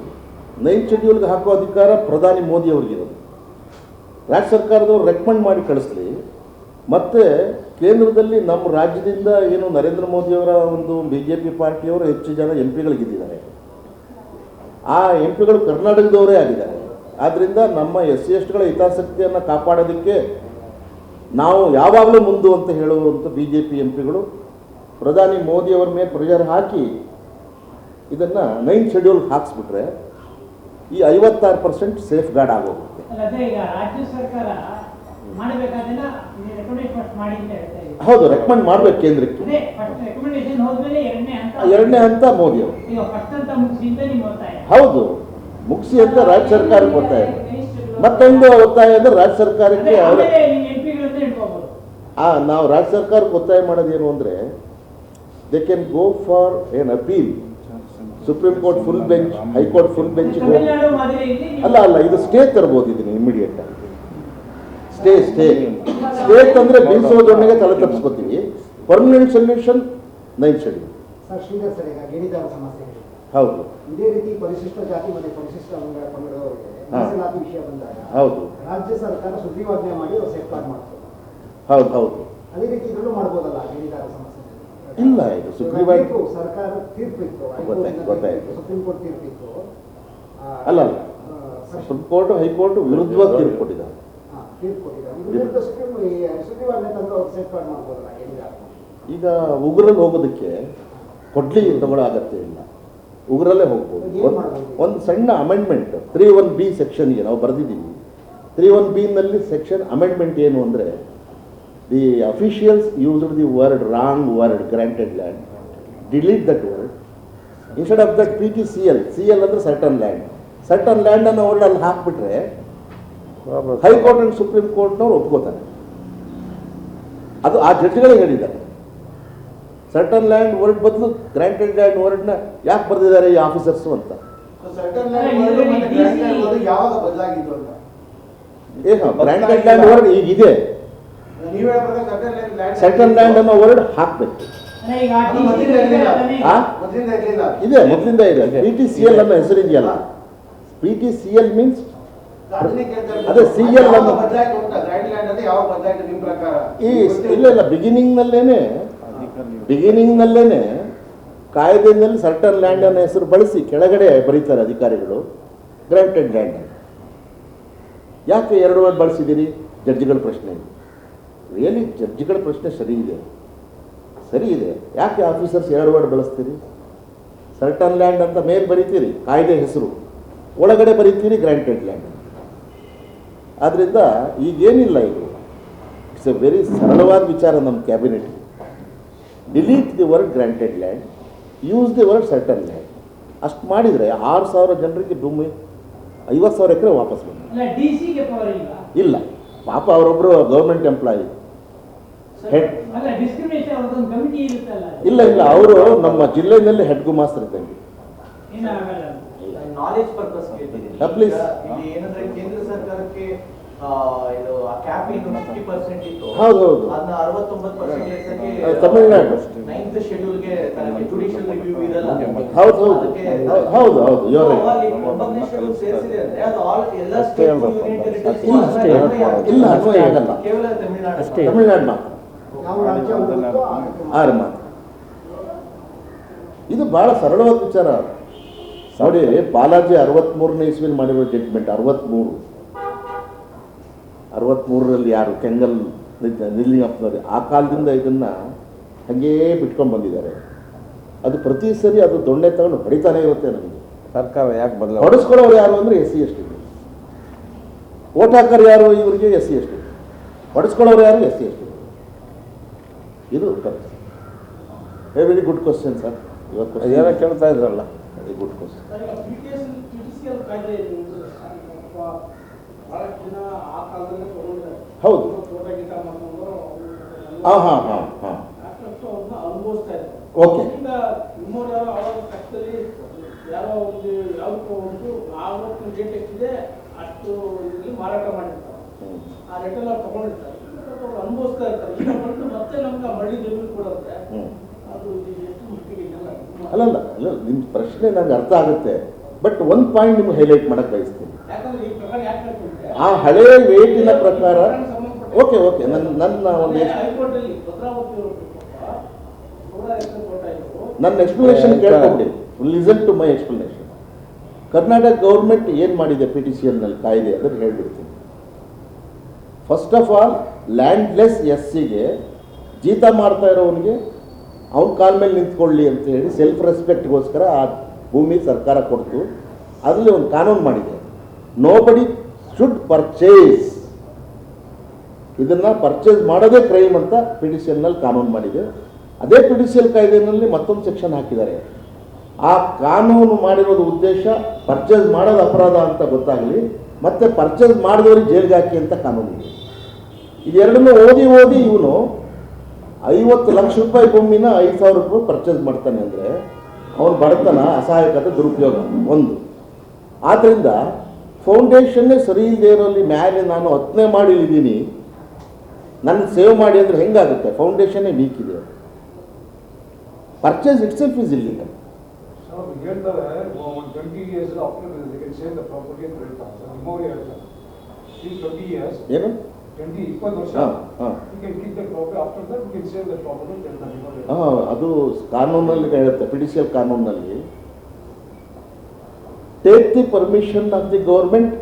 ನೈನ್ ಶೆಡ್ಯೂಲ್ಗೆ ಹಾಕೋ ಅಧಿಕಾರ ಪ್ರಧಾನಿ ಮೋದಿ ಅವರಿಗಿರೋದು. ರಾಜ್ಯ ಸರ್ಕಾರದವರು ರೆಕಮೆಂಡ್ ಮಾಡಿ ಕಳಿಸ್ಲಿ. ಮತ್ತೆ ಕೇಂದ್ರದಲ್ಲಿ ನಮ್ಮ ರಾಜ್ಯದಿಂದ ಏನು ನರೇಂದ್ರ ಮೋದಿಯವರ ಒಂದು ಬಿ ಜೆ ಪಿ ಪಾರ್ಟಿಯವರು ಹೆಚ್ಚು ಜನ ಎಂ ಪಿಗಳಿಗಿದ್ದಾರೆ ಆ ಎಂ ಪಿಗಳು ಕರ್ನಾಟಕದವರೇ ಆಗಿದ್ದಾರೆ. ಆದ್ದರಿಂದ ನಮ್ಮ ಎಸ್ ಸಿ ಎಸ್ಟಿಗಳ ಹಿತಾಸಕ್ತಿಯನ್ನು ಕಾಪಾಡೋದಕ್ಕೆ ನಾವು ಯಾವಾಗಲೂ ಮುಂದು ಅಂತ ಹೇಳುವಂಥ ಬಿ ಜೆ ಪಿ ಎಂ ಪಿಗಳು ಪ್ರಧಾನಿ ಮೋದಿಯವರ ಮೇಲೆ ಪ್ರೆಷರ್ ಹಾಕಿ ಇದನ್ನು ನೈನ್ ಶೆಡ್ಯೂಲ್ ಹಾಕ್ಸ್ಬಿಟ್ರೆ ಈ ಐವತ್ತಾರು ಪರ್ಸೆಂಟ್ ಸೇಫ್ ಗಾರ್ಡ್ ಆಗೋಗುತ್ತೆ. ಹೌದು ರೆಕಮೆಂಡ್ ಮಾಡ್ಬೇಕು ಕೇಂದ್ರಕ್ಕೆ. ಎರಡನೇ ಹಂತ ಮೋದಿ ಹೌದು ಮುಗಿಸಿ ಅಂತ ರಾಜ್ಯ ಸರ್ಕಾರಕ್ಕೆ ಒತ್ತಾಯ ಮತ್ತೊಂದು ಒತ್ತಾಯ ಅಂದ್ರೆ ರಾಜ್ಯ ಸರ್ಕಾರಕ್ಕೆ ಆ ನಾವು ರಾಜ್ಯ ಸರ್ಕಾರಕ್ಕೆ ಒತ್ತಾಯ ಮಾಡೋದೇನು ಅಂದರೆ they can go for an appeal supreme court full bench high court full bench ಅಲ್ಲ ಅಲ್ಲ ಇದು ಸ್ಟೇ ತರಬಹುದು ಇದನ್ನ ಇಮಿಡಿಯೇಟ್ ಆಗಿ. Stay stay. ಸ್ಟೇ ತಂದ್ರೆ ಬೀಸೋದೊಂದಿಗೆ ತಲೆ ತಪ್ಪಿಸ್ಕೊತೀವಿ. ಪರ್ಮನೆಂಟ್ ಸೊಲ್ಯೂಷನ್ ನೈನ್ ಶೆಡ್ಯೂಲ್ ಹೌದು. ಇದೇ ರೀತಿ ಪರಿಶಿಷ್ಟ ಜಾತಿ ಮತ್ತು ಪರಿಶಿಷ್ಟ ಪಂಗಡ ಪಂಗಡದವರಿಗೆ ಹಾ. ಮೀಸಲಾತಿ ವಿಷಯ ಬಂದಾಗ ಹೌದು. ರಾಜ್ಯ ಸರ್ಕಾರ ಸುಗ್ರೀವಾಜ್ಞೆ ಮಾಡಿ ಅವ್ರು ಸೇಫ್ಗಾರ್ಡ್ ಮಾಡ್ತಾರೆ. ಹೌದು ಹೌದು. ಅದೇ ರೀತಿ ಇದರಲ್ಲೂ ಮಾಡ್ಬೋದಲ್ಲ ಗಣಿದಾರ ಸಮಸ್ಯೆ? ಇಲ್ಲ ಇದು ಸುಗ್ರೀವಾಜ್ಞೆ ಸರ್ಕಾರ ತೀರ್ಪಿತ್ತು ಗೊತ್ತಾಯ್ತು, ಗೊತ್ತಾಯ್ತು. ಸುಪ್ರೀಂ ಕೋರ್ಟ್ ತೀರ್ಪಿತ್ತು. ಅಲ್ಲ, ಸುಪ್ರೀಂ ಕೋರ್ಟ್ ಹೈಕೋರ್ಟ್ ವಿರುದ್ಧವಾಗಿ ತೀರ್ಪು ಕೊಟ್ಟಿದ್ದಾರೆ. ಈಗ ಉಗುರಲ್ಲಿ ಹೋಗೋದಕ್ಕೆ ಕೊಡ್ಲಿ ತಗೊಳ್ಳೋ ಅಗತ್ಯ ಇಲ್ಲ. ಉಗುರಲ್ಲೇ ಹೋಗ್ಬೋದು. ಒಂದು ಸಣ್ಣ ಅಮೆಂಡ್ಮೆಂಟ್ ತ್ರೀ ಒನ್ ಬಿ ಸೆಕ್ಷನ್ಗೆ ನಾವು ಬರೆದಿದ್ದೀವಿ. ತ್ರೀ ಒನ್ ಬಿನಲ್ಲಿ ಸೆಕ್ಷನ್ ಅಮೆಂಡ್ಮೆಂಟ್ ಏನು ಅಂದರೆ the officials used the word wrong word granted land delete that word instead of that P T C L C L ಅಂದರೆ ಸರ್ಟನ್ ಲ್ಯಾಂಡ್ ಸರ್ಟನ್ ಲ್ಯಾಂಡನ್ನು word ಅಲ್ಲಿ ಹಾಕ್ಬಿಟ್ರೆ ಹೈಕೋರ್ಟ್ ಅಂಡ್ ಸುಪ್ರೀಂ ಕೋರ್ಟ್ನವ್ರು ಒಪ್ಕೋತಾರೆ. ಅದು ಆ ಜಡ್ಜ್ಗಳೇ ಹೇಳಿದ್ದಾರೆ. ಸರ್ಟನ್ ಲ್ಯಾಂಡ್ ವರ್ಡ್ ಬದಲು ಗ್ರಾಂಟೆಡ್ ಲ್ಯಾಂಡ್ ವರ್ಡ್ನ ಯಾಕೆ ಬರೆದಿದ್ದಾರೆ ಈ ಆಫೀಸರ್ಸು ಅಂತ? ಏನು ಗ್ರಾಂಟೆಡ್ ಲ್ಯಾಂಡ್ ವರ್ಡ್ ಈಗಿದೆ ಇದೆ. ಹೇಳೋ ಪ್ರಕಾರ ಸರ್ಟನ್ ಲ್ಯಾಂಡ್ ಅನ್ನೋ ವರ್ಡ್ ಹಾಕ್ಬೇಕು. ಇದೆ ಮೊದಲಿಂದ ಇದೆ. ಪಿ ಟಿ ಸಿ ಎಲ್ ಅನ್ನೋ ಹೆಸರಿದೆಯಲ್ಲ P T C L means. ಅದೇ ಸಿ ಎಲ್ ಪ್ರಕಾರ? ಈ ಇಲ್ಲ ಇಲ್ಲ ಬಿಗಿನಿಂಗ್ ನಲ್ಲೇನೇ ಕಾಯ್ದೆನಲ್ಲಿ ಸರ್ಟನ್ ಲ್ಯಾಂಡ್ ಅನ್ನ ಹೆಸರು ಬಳಸಿ ಕೆಳಗಡೆ ಬರೀತಾರೆ ಅಧಿಕಾರಿಗಳು. ಗ್ರಾಂಟೆಡ್ ಲ್ಯಾಂಡ್ ಯಾಕೆ ಎರಡು ವರ್ಡ್ ಬಳಸಿದ್ದೀರಿ? ಜಡ್ಜಿಗಳ ಪ್ರಶ್ನೆ. ರಿಯಲಿ ಜಡ್ಜಿಗಳ ಪ್ರಶ್ನೆ ಸರಿ ಇದೆ. ಸರಿ ಇದೆ. ಯಾಕೆ ಆಫೀಸರ್ಸ್ ಎರಡು ವರ್ಡ್ ಬಳಸ್ತೀರಿ? ಸರ್ಟನ್ ಲ್ಯಾಂಡ್ ಅಂತ ಮೇಲೆ ಬರೀತೀರಿ ಕಾಯ್ದೆ ಹೆಸರು. ಒಳಗಡೆ ಬರೀತೀರಿ ಗ್ರಾಂಟೆಡ್ ಲ್ಯಾಂಡ್ ಆದ್ದರಿಂದ ಈಗೇನಿಲ್ಲ ಇದು. ಇಟ್ಸ್ ಎ ವೆರಿ ಸರಳವಾದ ವಿಚಾರ ನಮ್ಮ cabinet delete the word granted land use the word certain land ಅಷ್ಟು ಮಾಡಿದರೆ ಆರು ಸಾವಿರ ಜನರಿಗೆ ಭೂಮಿ ಐವತ್ತು ಸಾವಿರ ಎಕರೆ ವಾಪಸ್ ಬಂದ ಇಲ್ಲ ಇಲ್ಲ. ಪಾಪ ಅವರೊಬ್ಬರು ಗೌರ್ಮೆಂಟ್ ಎಂಪ್ಲಾಯಿ ಹೆಡ್ ಇಲ್ಲ ಇಲ್ಲ. ಅವರು ನಮ್ಮ ಜಿಲ್ಲೆಯಲ್ಲಿ ಹೆಡ್ ಗುಮಾಸ್ತರು ಇದ್ದಂಗೆ ಏನಾಗಲ್ಲ ಆ, ಇದು ಏನು ಫಿಫ್ಟಿ ಪರ್ಸೆಂಟ್ ಇತ್ತು ಹೌದು, ಹೌದು. ಅದನ್ನ ಅರವತ್ತೊಂಬತ್ತು ಪರ್ಸೆಂಟ್ ಅದು ತಮಿಳ್ನಾಡು. ನೈನ್ತ್ ಶೆಡ್ಯೂಲ್ಗೆ ತನಗೆ ಜುಡಿಷಿಯಲ್ ರಿವ್ಯೂ ಇರಲ್ಲ ಹೌದು, ಹೌದು. ಅದಕ್ಕೆ ಹೌದು, ಹೌದು, ಹೌದು, you're right. So, ಅಲ್ಲಿ ಒಂಬತ್ತನೇ ಶೆಡ್ಯೂಲ್ ಸೇರಿಸಿದೆ ಅಂದ್ರೆ ಅದು ಆಲ್ ಎಲ್ಲ ಸ್ಟೇಟ್ ಹೇಳ್ಬೇಕು. ಯೂನಿಯನ್ ಅಷ್ಟೇ, ಟೆರಿಟರೀಸ್ ಅಷ್ಟೇ ಹೇಳ್ಬೇಕು. ಇಲ್ಲ ಅನ್ವಯ ಆಗಲ್ಲ ಕೇವಲ ತಮಿಳುನಾಡು ತಮಿಳ್ನಾಡು ಮಾತ್ರ ಅದಕ್ಕೆ. ಆರು ಇದು ಬಹಳ ಸರಳವಾದ ವಿಚಾರ ನೋಡಿ ಬಾಲಾಜಿ ಅರವತ್ಮೂರನೇ ಇಸ್ವಿನ ಮಾಡಿರೋ ಜಡ್ಜ್ಮೆಂಟ್ ಅರವತ್ತ್ಮೂರು ಅರವತ್ತ್ಮೂರರಲ್ಲಿ ಯಾರು ಕೆಂಗಲ್ ನಿಲ್ಲಿಂಗಪ್ಪನವರು ಆ ಕಾಲದಿಂದ ಇದನ್ನು ಹಾಗೇ ಬಿಟ್ಕೊಂಡು ಬಂದಿದ್ದಾರೆ. ಅದು ಪ್ರತಿ ಸರಿ ಅದು ದೊಣ್ಣೆ ತಗೊಂಡು ಹೊಡಿತಾನೆ ಇರುತ್ತೆ ನಮಗೆ. ಸರ್ಕಾರ ಯಾಕೆ ಬದಲ ಹೊಡೆಸ್ಕೊಳ್ಳೋರು ಯಾರು ಅಂದರೆ S C S T. Vote ಹಾಕೋರು ಯಾರು ಇವರಿಗೆ ಎಸ್ ಸಿ ಎಸ್ ಟಿ. ಹೊಡೆಸ್ಕೊಳ್ಳೋರು ಯಾರು ಎಸ್ ಸಿ ಎಸ್ ಟಿ. ಇದು a very good question sir ಇವತ್ತು ಏನೋ ಕೇಳ್ತಾ ಇದ್ರಲ್ಲ. ವೆರಿ ಗುಡ್ ಕ್ವಶನ್ ಹೌದು. ಹಾಂ ಹಾಂ ಹಾಂ. ಹಾಂ ಮುಷ್ಟಿಗೆ ಅಲ್ಲಲ್ಲ ಅಲ್ಲ ನಿಮ್ಮ ಪ್ರಶ್ನೆ ನನಗೆ ಅರ್ಥ ಆಗುತ್ತೆ. ಬಟ್ ಒಂದು ಪಾಯಿಂಟ್ ನಿಮ್ಗೆ ಹೈಲೈಟ್ ಮಾಡಕ್ಕೆ ಬಯಸ್ತೀನಿ ಯಾಕಂದ್ರೆ ಈ ಪ್ರಕಾರ ಯಾಕೆ ಹೇಳ್ಕೊಂಡ್ರೆ ಆ ಹಳೆಯ ವೇಟಿನ ಪ್ರಕಾರ ಓಕೆ ಓಕೆ ನನ್ನ ನನ್ನ ಒಂದು ನನ್ನ explanation ಕೇಳ್ಕೊಂಡೆ. Listen to my explanation Karnataka government ಏನು ಮಾಡಿದೆ ಪಿ ಟಿ ಸಿ ಎಲ್ನಲ್ಲಿ ಕಾಯ್ದೆ ಅದನ್ನು ಹೇಳ್ಬಿಡ್ತೀನಿ. First of all landless S ಸಿಗೆ ಜೀತ ಮಾಡ್ತಾ ಇರೋವನಿಗೆ ಅವ್ನ ಕಾಲ ಮೇಲೆ ನಿಂತ್ಕೊಳ್ಳಿ ಅಂತ ಹೇಳಿ ಸೆಲ್ಫ್ ರೆಸ್ಪೆಕ್ಟ್ಗೋಸ್ಕರ ಆ ಭೂಮಿ ಸರ್ಕಾರ ಕೊಡ್ತು. ಅದರಲ್ಲಿ ಒಂದು ಕಾನೂನು ಮಾಡಿದೆ. ನೋ ಬಡಿ ಶುಡ್ ಪರ್ಚೇಸ್ ಇದನ್ನು ಪರ್ಚೇಸ್ ಮಾಡೋದೇ ಕ್ರೈಮ್ ಅಂತ ಪಿ ಎಲ್ನಲ್ಲಿ ಕಾನೂನು ಮಾಡಿದೆ. ಅದೇ ಪಿ ಕಾಯ್ದೆನಲ್ಲಿ ಮತ್ತೊಂದು ಸೆಕ್ಷನ್ ಹಾಕಿದ್ದಾರೆ. ಆ ಕಾನೂನು ಮಾಡಿರೋದು ಉದ್ದೇಶ ಪರ್ಚೇಸ್ ಮಾಡೋದು ಅಪರಾಧ ಅಂತ ಗೊತ್ತಾಗಲಿ, ಮತ್ತೆ ಪರ್ಚೇಸ್ ಮಾಡಿದವರಿಗೆ ಜೈಲಿಗೆ ಹಾಕಿ ಅಂತ ಕಾನೂನು ಇದೆ. ಇದೆರಡನ್ನೂ ಓದಿ ಓದಿ ಇವನು ಐವತ್ತು ಲಕ್ಷ ರೂಪಾಯಿ ಭೂಮಿನ ಐದು ಸಾವಿರ ರೂಪಾಯಿ ಪರ್ಚೇಸ್ ಮಾಡ್ತಾನೆ ಅಂದರೆ ಅವನು ಬಡತನ, ಅಸಹಾಯಕತೆ, ದುರುಪಯೋಗ, ಒಂದು. ಆದ್ದರಿಂದ ಫೌಂಡೇಶನ್ನೇ ಸರಿ ಇಲ್ಲದೆ ಇರೋಲ್ಲಿ ಮೇಲೆ ನಾನು ಹತ್ತನೇ ಮಾಡಿದ್ದೀನಿ ನನ್ನ ಸೇವ್ ಮಾಡಿ ಅಂದರೆ ಹೆಂಗಾಗುತ್ತೆ? ಫೌಂಡೇಶನ್ನೇ ವೀಕ್ ಇದೆ. ಪರ್ಚೇಸ್ ಇಟ್ಸ್ ಸೆಲ್ಫ್ ಇಸ್ ಇಲ್ಲಿ ಏನು? ಹಾಂ ಅದು ಕಾನೂನಲ್ಲಿ ಹೇಳುತ್ತೆ ಪಿ ಡಿ ಸಿ ಎಲ್ ಕಾನೂನಲ್ಲಿ. Take the permission of the government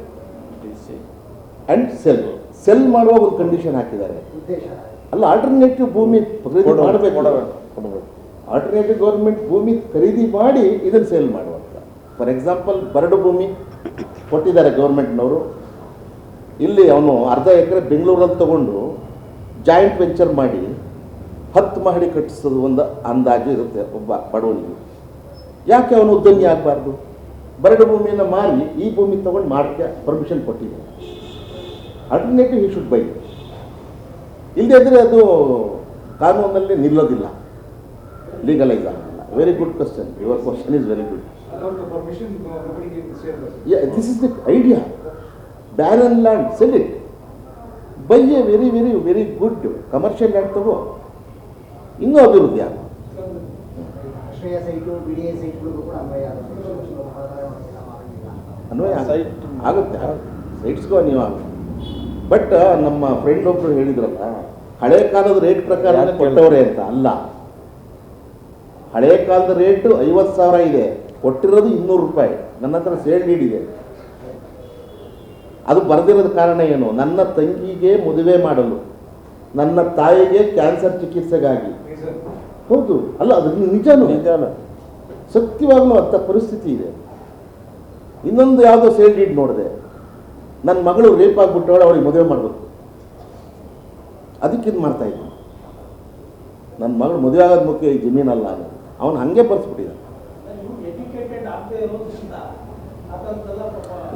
and sell sell ಮಾಡುವಾಗ ಒಂದು ಕಂಡೀಷನ್ ಹಾಕಿದ್ದಾರೆ. ಉದ್ದೇಶ. ಅಲ್ಲ ಆಲ್ಟರ್ನೇಟಿವ್ ಭೂಮಿ ಖರೀದಿ ಮಾಡಬೇಕು. ಕೊಡಬೇಕು, ಕೊಡಬೇಕು. ಆಲ್ಟರ್ನೇಟಿವ್ ಗೌರ್ಮೆಂಟ್ ಭೂಮಿ ಖರೀದಿ ಮಾಡಿ ಇದನ್ನು ಸೇಲ್ ಮಾಡುವಂತ. ಫಾರ್ ಎಕ್ಸಾಂಪಲ್ ಬರಡು ಭೂಮಿ ಕೊಟ್ಟಿದ್ದಾರೆ ಗೌರ್ಮೆಂಟ್ನವರು ಇಲ್ಲಿ ಅವನು ಅರ್ಧ ಎಕರೆ ಬೆಂಗಳೂರಲ್ಲಿ ತಗೊಂಡು ಜಾಯಿಂಟ್ ವೆಂಚರ್ ಮಾಡಿ ಹತ್ತು ಮಹಡಿ ಕಟ್ಟಿಸೋದು ಒಂದು ಅಂದಾಜು ಇರುತ್ತೆ ಒಬ್ಬ ಬಡವನಿಗೆ. ಯಾಕೆ ಅವನು ಉದ್ಯಮಿ ಆಗಬಾರ್ದು? ಬರಡು ಭೂಮಿಯನ್ನು ಮಾರಿ ಈ ಭೂಮಿ ತಗೊಂಡು ಮಾಡೋಕ್ಕೆ ಪರ್ಮಿಷನ್ ಕೊಟ್ಟಿದ್ದಾರೆ ಆಲ್ಟರ್ನೇಟಿವ್ ಯು ಶುಡ್ ಬೈ ಇಲ್ಲದೆ ಇದ್ದರೆ ಅದು ಕಾನೂನಲ್ಲಿ ನಿಲ್ಲೋದಿಲ್ಲ. ಲೀಗಲೈಸ್ ಆಗೋದಿಲ್ಲ very good question your question is very good. This is the idea barren land sell it by a very very very good commercial land ತಗೋ. ಇನ್ನೂ ಅಭಿವೃದ್ಧಿ ಆಗ ಆಶ್ರಯ ಸೈಟು ಬಿ ಡಿ ಎ ಸೈಟ್ಗಳಿಗೂ ಕೂಡ ಅನ್ವಯ ಆಗುತ್ತೆ. ಅನ್ವಯ ಆಗುತ್ತೆ ಸೈಟ್ಸ್ಗೂ ನೀವು ಬಟ್ ನಮ್ಮ ಫ್ರೆಂಡ್ ಒಬ್ರು ಹೇಳಿದ್ರಲ್ಲ ಹಳೆ ಕಾಲದ ರೇಟ್ ಪ್ರಕಾರ ಕೊಟ್ಟವ್ರೆ ಅಂತ? ಅಲ್ಲ. ಹಳೆ ಕಾಲದ ರೇಟ್ ಐವತ್ತು ಸಾವಿರ ಇದೆ. ಕೊಟ್ಟಿರೋದು ಇನ್ನೂರು ರೂಪಾಯಿ. ನನ್ನ ಹತ್ರ ಸೇಲ್ ನೀಡಿದೆ. ಅದು ಬರೆದಿರೋದ ಕಾರಣ ಏನು? ನನ್ನ ತಂಗಿಗೆ ಮದುವೆ ಮಾಡಲು. ನನ್ನ ತಾಯಿಗೆ ಕ್ಯಾನ್ಸರ್ ಚಿಕಿತ್ಸೆಗಾಗಿ. ಹೌದು. ಅಲ್ಲ ಅದು ನಿಜಾನು. ಸತ್ಯವಾಗಲೂ ಸತ್ಯವಾಗ್ಲೂ ಅಂಥ ಪರಿಸ್ಥಿತಿ ಇದೆ. ಇನ್ನೊಂದು ಯಾವುದೋ ಸೇಲ್ ಡೀಡ್ ನೋಡಿದೆ. ನನ್ನ ಮಗಳು ರೇಪ್ ಆಗಿಬಿಟ್ಟವಳು ಅವಳಿಗೆ ಮದುವೆ ಮಾಡಬೇಕು. ಅದಕ್ಕೆ ಇದು ಮಾಡ್ತಾ ಇದ್ದೆ. ನನ್ನ ಮಗಳು ಮದುವೆ ಆಗೋದು ಮುಖ್ಯ ಈ ಜಮೀನಲ್ಲ ಅದು ಅವನು ಹಾಗೆ ಬರ್ಸ್ಬಿಟ್ಟಿದ್ದ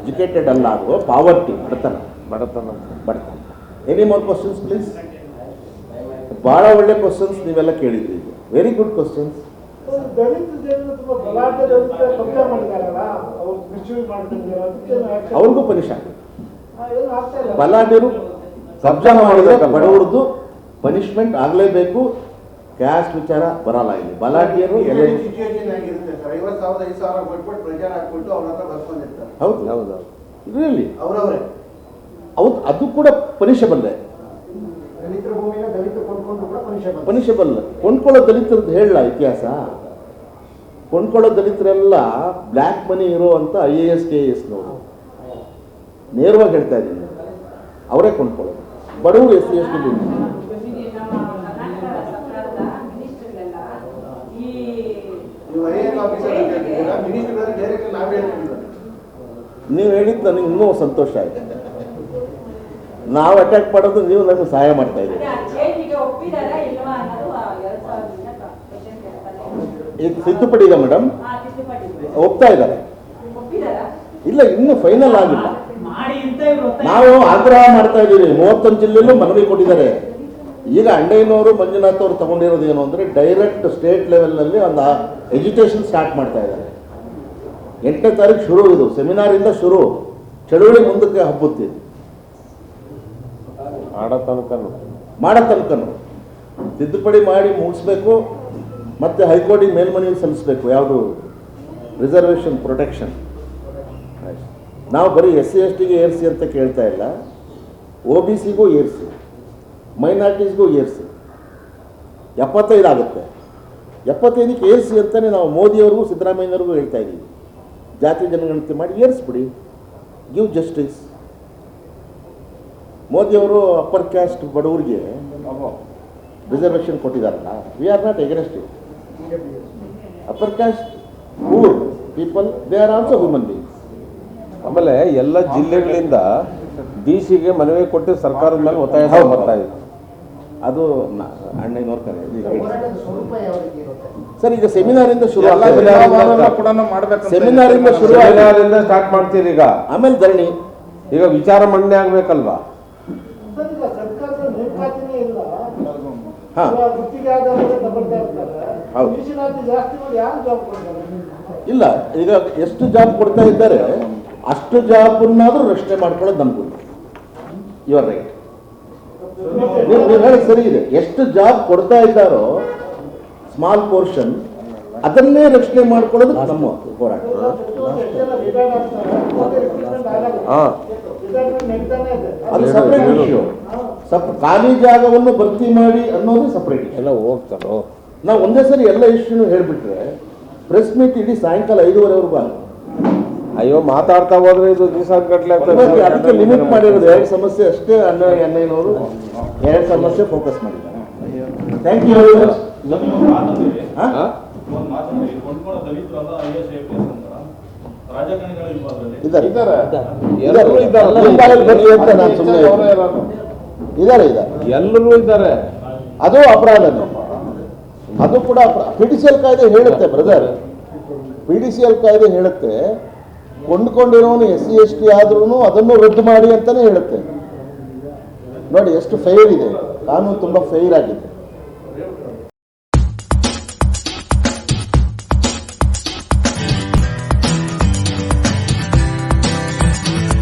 ಎಜುಕೇಟೆಡ್ ಅಲ್ಲ ಅದು ಪಾವರ್ಟಿ ಬಡತನ. ಬಡತನ ಬಡತನ. ಎನಿ ಮೋರ್ ಕ್ವಶನ್ಸ್ ಪ್ಲೀಸ್ ಭಾಳ ಒಳ್ಳೆ ಕ್ವಶನ್ಸ್ ನೀವೆಲ್ಲ ಕೇಳಿದ್ರಿ. Very good questions Dalit Dalit ಅವ್ರಿಗೂ ಪನಿಷ್ ಬಲಾಢ್ಯರು ಕಬ್ಜಾ ಮಾಡಿದ್ರೆ ಬಡವರದ್ದು ಪನಿಷ್ಮೆಂಟ್ ಆಗಲೇಬೇಕು. ಕ್ಯಾಸ್ಟ್ ವಿಚಾರ ಬರಲ್ಲ ಇಲ್ಲಿ. ಬಲಾಢ್ಯರು ಹೌದು ಹೌದು. ಇದರಲ್ಲಿ. ಅವ್ರವ್ರೆ. ಹೌದು ಅದು ಕೂಡ ಪನಿಷಬಲ್ ದಲಿತ ಭೂಮಿನ ದಲಿತರು ಪನಿಷಬಲ್ ಕೊಂಡ್ಕೊಳ್ಳೋ ದಲಿತರದ್ದು ಹೇಳಲ್ಲ ಇತಿಹಾಸ? ಕೊಂಡ್ಕೊಳ್ಳೋ ದಲಿತರೆಲ್ಲ ಬ್ಲ್ಯಾಕ್ ಮನಿ ಇರೋ ಅಂತ ಐ ಎ ಎಸ್ ಕೆ ಎಸ್ನವರು ನೇರವಾಗಿ ಹೇಳ್ತಾ ಇದ್ದೀನಿ. ಅವರೇ ಕೊಂಡ್ಕೊಳ್ಳೋದು. ಬಡವರು ಎಸ್ ಸಿ ಎಸ್ ಟಿ ನೀವು ಹೇಳಿದ್ದು ನನಗೆ ಇನ್ನೂ ಸಂತೋಷ ಆಯ್ತು. ನಾವು ಅಟ್ಯಾಕ್ ಮಾಡೋದು ನೀವು ನಮಗೆ ಸಹಾಯ ಮಾಡ್ತಾ ಇದ್ದೀರಿ. ಈಗ ತಿದ್ದುಪಡಿ ಇದೆ ಮೇಡಮ್ ಒಪ್ತಾ ಇದ್ದಾರೆ. ಇಲ್ಲ ಇನ್ನೂ ಫೈನಲ್ ಆಗಿಲ್ಲ. ನಾವು ಆಗ್ರಹ ಮಾಡ್ತಾ ಇದ್ದೀವಿ. ಮೂವತ್ತೊಂದು ಜಿಲ್ಲೆಯಲ್ಲೂ ಮನವಿ ಕೊಟ್ಟಿದ್ದಾರೆ. ಈಗ ಅಂಡಯ್ಯನವರು ಮಂಜುನಾಥ್ ಅವರು ತಗೊಂಡಿರೋದು ಏನು ಅಂದರೆ ಡೈರೆಕ್ಟ್ ಸ್ಟೇಟ್ ಲೆವೆಲ್ನಲ್ಲಿ ಒಂದು ಎಜುಕೇಷನ್ ಸ್ಟಾರ್ಟ್ ಮಾಡ್ತಾ ಇದ್ದಾರೆ. ಎಂಟನೇ ತಾರೀಕು ಶುರು ಇದು. ಸೆಮಿನಾರಿಂದ ಶುರು. ಚಳುವಳಿ ಮುಂದಕ್ಕೆ ಹಬ್ಬುತ್ತಿದೆ ತನಕ ಮಾಡೋ ತನಕನು ತಿದ್ದುಪಡಿ ಮಾಡಿ ಮುಗಿಸ್ಬೇಕು, ಮತ್ತೆ ಹೈಕೋರ್ಟಿಗೆ ಮೇಲ್ಮನವಿ ಸಲ್ಲಿಸಬೇಕು. ಯಾವುದು? Reservation protection. ನಾವು ಬರೀ ಎಸ್ ಸಿ, ಎಸ್ ಟಿಗೆ ಏರಿಸಿ ಅಂತ ಕೇಳ್ತಾ ಇಲ್ಲ. ಒ ಬಿ ಸಿಗೂ ಏರಿಸಿ. ಮೈನಾರಿಟೀಸ್ಗೂ ಏರಿಸಿ. ಎಪ್ಪತ್ತೈದು ಆಗುತ್ತೆ. ಎಪ್ಪತ್ತೈದಕ್ಕೆ ಏರಿಸಿ ಅಂತಲೇ ನಾವು ಮೋದಿಯವ್ರಿಗೂ, ಸಿದ್ದರಾಮಯ್ಯನವ್ರಿಗೂ ಹೇಳ್ತಾ ಇದ್ದೀವಿ ಜಾತಿ ಜನಗಣತಿ ಮಾಡಿ ಏರಿಸ್ಬಿಡಿ. ಗಿವ್ ಜಸ್ಟಿಸ್ ಮೋದಿಯವರು ಅಪ್ಪರ್ ಕ್ಯಾಸ್ಟ್ ಬಡವರಿಗೆ reservation ಕೊಟ್ಟಿದ್ದಾರಲ್ಲ we are not against it upper caste poor people they are also human beings ಆಮೇಲೆ ಎಲ್ಲ ಜಿಲ್ಲೆಗಳಿಂದ ಡಿ ಸಿಗೆ ಮನವಿ ಕೊಟ್ಟು ಸರ್ಕಾರದ ಮೇಲೆ ಒತ್ತಾಯ. ಬರ್ತಾ ಇದೆ ಅದು ಅಣ್ಣನವ್ರ ಕರೆ. ರೀತಿ ಇರುತ್ತೆ ಸರ್ ಈಗ ಸೆಮಿನಾರಿಂದ ಶುರು ಸೆಮಿನಾರಿಂದ ಶುರು ಸ್ಟಾರ್ಟ್ ಮಾಡ್ತೀರಿ ಈಗ. ಆಮೇಲೆ ಧರಣಿ. ಈಗ ವಿಚಾರ ಮಂಡನೆ ಆಗ್ಬೇಕಲ್ವಾ ಸರ್, ಈಗ ಸರ್ಕಾರದ ನೇಮಕಾತಿನೇ ಇಲ್ಲ ಹಾ. ಹೌದು. ಮೀಸಲಾತಿ ಜಾಸ್ತಿ ಮಾಡಿ ಯಾರು ಜಾಬ್ ಕೊಡ್ತಾರೆ? ಇಲ್ಲ ಈಗ ಎಷ್ಟು ಜಾಬ್ ಕೊಡ್ತಾ ಇದ್ದಾರೆ ಅಷ್ಟು ಜಾಬನ್ನಾದರೂ ರಕ್ಷಣೆ ಮಾಡ್ಕೊಳ್ಳೋದು ನಮ್ಮ ಗುರಿ ರೈಟ್ ನೀವು ಹೇಳಿ ಸರಿ ಇದೆ. ಎಷ್ಟು ಜಾಬ್ ಕೊಡ್ತಾ ಇದ್ದಾರೋ ಸ್ಮಾಲ್ ಪೋರ್ಷನ್ ಅದನ್ನೇ ರಕ್ಷಣೆ ಮಾಡ್ಕೊಳ್ಳೋದು ನಮ್ಮ ಹೋರಾಟ. ಹಾಂ. ಅದು ಸಪ್ರೇಟ್ ಇಶ್ಯೂ ಸಪ್ ಖಾಲಿ ಜಾಗವನ್ನು ಭರ್ತಿ ಮಾಡಿ ಅನ್ನೋದು ಸಪ್ರೇಟ್ ಎಲ್ಲ ಹೋಗ್ತಾರೋ ನಾವು ಒಂದೇ ಸರಿ ಎಲ್ಲ ಇಶ್ಯೂನು ಹೇಳಿಬಿಟ್ರೆ ಪ್ರೆಸ್ ಮೀಟ್ ಇಡೀ ಸಾಯಂಕಾಲ ಐದೂವರೆವರೆಗೂ ಬಾ ಅಯ್ಯೋ ಮಾತಾಡ್ತಾ ಹೋದ್ರೆ ಇದು ದಿವಸ ಗಟ್ಟಲೆ ಅದಕ್ಕೆ ಲಿಮಿಟ್ ಮಾಡಿರೋದು ಎರಡು ಸಮಸ್ಯೆ ಅಷ್ಟೇ ಅನ್ನ ಎಣ್ಣೆನವರು ಎರಡು ಸಮಸ್ಯೆ ಫೋಕಸ್ ಮಾಡಿದ್ದಾರೆ. ಥ್ಯಾಂಕ್ ಯು ಇದ್ದಾರೆ. ಎಲ್ಲರೂ ಇದ್ದಾರೆ. ನಾನು ಸುಮ್ಮನೆ ಇದ್ದಾರೆ ಇದ್ದಾರೆ ಎಲ್ಲರೂ ಇದ್ದಾರೆ. ಅದು ಅಪರಾಧ ಅದು ಕೂಡ ಪಿ ಡಿ ಸಿ ಎಲ್ ಕಾಯ್ದೆ ಹೇಳುತ್ತೆ brother P D C L ಕಾಯ್ದೆ ಹೇಳುತ್ತೆ ಕೊಂಡ್ಕೊಂಡಿರೋನು ಎಸ್ ಸಿ ಎಸ್ ಟಿ ಆದ್ರೂ ಅದನ್ನು ರದ್ದು ಮಾಡಿ ಅಂತಾನೆ ಹೇಳುತ್ತೆ. ನೋಡಿ ಎಷ್ಟು ಫೈರ್ ಇದೆ. ಕಾನೂನು ತುಂಬ ಫೈರ್ ಆಗಿದೆ.